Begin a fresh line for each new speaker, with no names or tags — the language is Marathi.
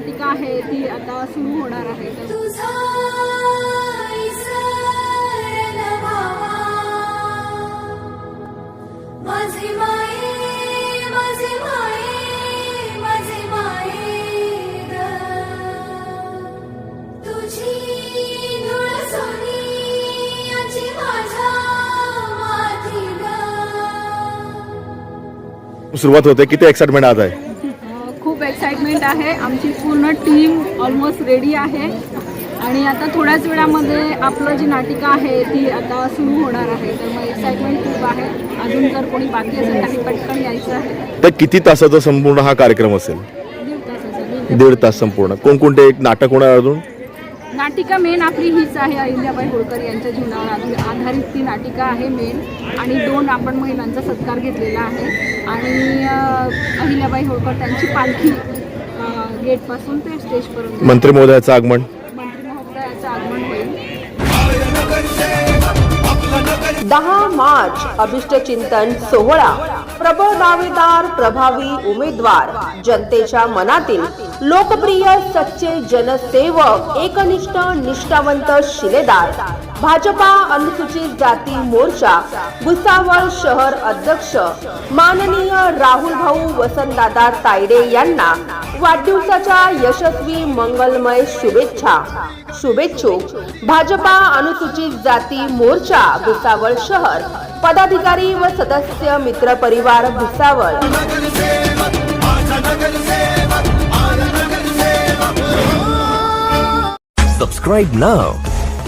नाटिका आहे ती आता सुरू होणार आहे.
सुरुवात होते किती एक्साइटमेंट आज आहे?
एक्साइटमेंट आहे. आमची पूर्ण टीम ऑलमोस्ट रेडी आहे. आणि आता थोड्याच वेळामध्ये आपलं जी नाटिका आहे ती आता सुरू होणार आहे. तर मग एक्साइटमेंट खूप आहे. अजून जर कोणी बाकी असेल त्यांनी पटकन यायचं आहे.
तर किती तासाचा संपूर्ण हा कार्यक्रम असेल?
दीड
तास संपूर्ण. कोणकोणते एक नाटक होणार अजून?
नाटिका मेन आपली हीच आहे अहिल्याबाई होळकर यांच्या जीवनावर आधी- आधारित ती नाटिका आहे मेन आणि दोन आपण महिलांचा सत्कार घेतलेला आहे. आणि अहिल्याबाई होळकर त्यांची पालखी गेटपासून ते स्टेजपर्यंत.
मंत्री महोदयाचं आगमन.
मंत्री महोदयाचं आगमन होईल.
दहा मार्च अभिष्ट चिंतन सोहळा. प्रबळ दावेदार प्रभावी उमेदवार जनतेच्या मनातील लोकप्रिय सच्चे जनसेवक एकनिष्ठ निष्ठावंत शिलेदार भाजपा अनुसूचित जाती मोर्चा भुसावळ शहर अध्यक्ष माननीय राहुल भाऊ वसंतदादा तायडे यांना वाढदिवसाच्या यशस्वी मंगलमय शुभेच्छा. शुभेच्छुक भाजपा अनुसूचित जाती मोर्चा भुसावळ शहर पदाधिकारी व सदस्य मित्र परिवार भुसावळ.
Subscribe now.